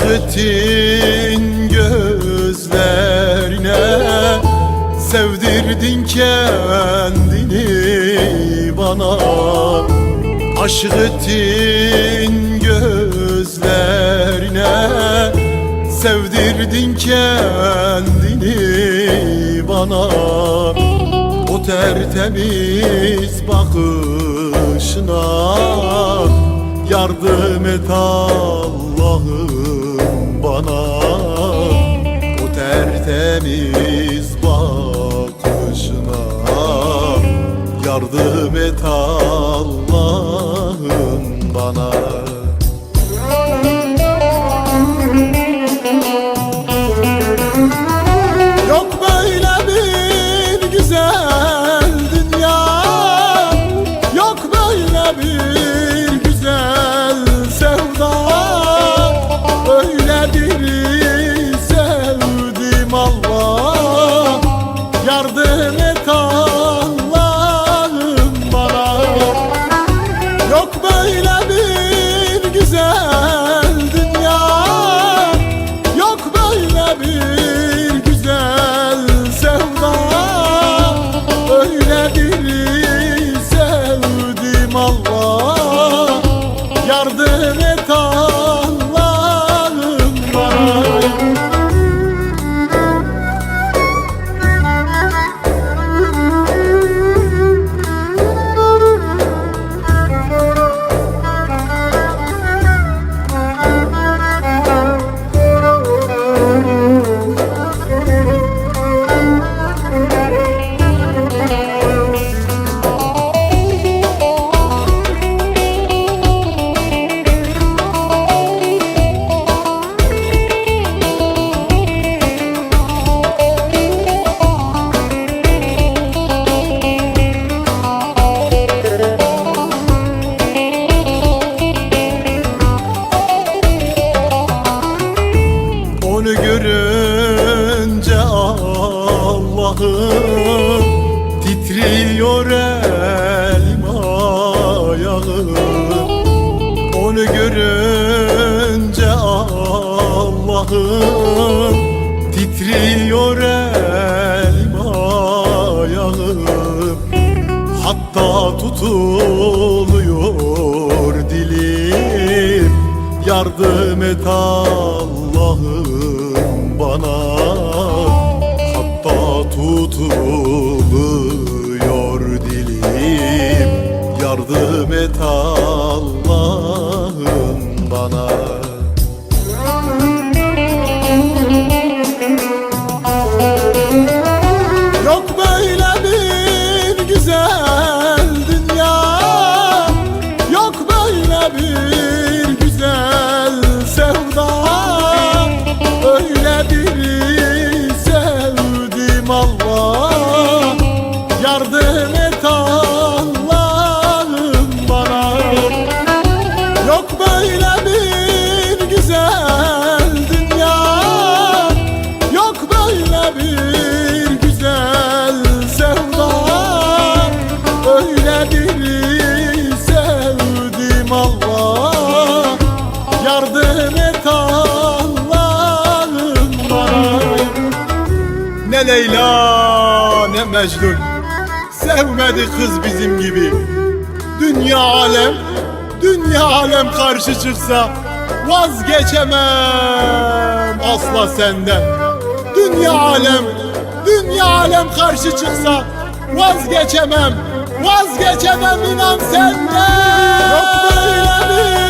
ettin gözlerine Sevdirdin kendini bana. Aşık ettin gözlerine Sevdirdin kendini bana. O tertemiz bakışına Yardım et Allah'ım bana. O tertemiz bakışına Yardım et böyle bir güzel dünya Yok böyle bir güzel sevda. Öyle biri görünce Allah'ım Titriyor elim ayağım Onu görünce Allah'ım Titriyor elim ayağım Hatta tutuluyor dilim Yardım et Allah'ım bana. Hatta tutuluyor dilim. Yardım et Allah'ım bana الله Leyla ne Mecnun. Sevmedi kız bizim gibi. Dünya alem Dünya alem karşı çıksa Vazgeçemem asla senden. Dünya alem Dünya alem karşı çıksa Vazgeçemem. Vazgeçemem inan senden. Yok böyle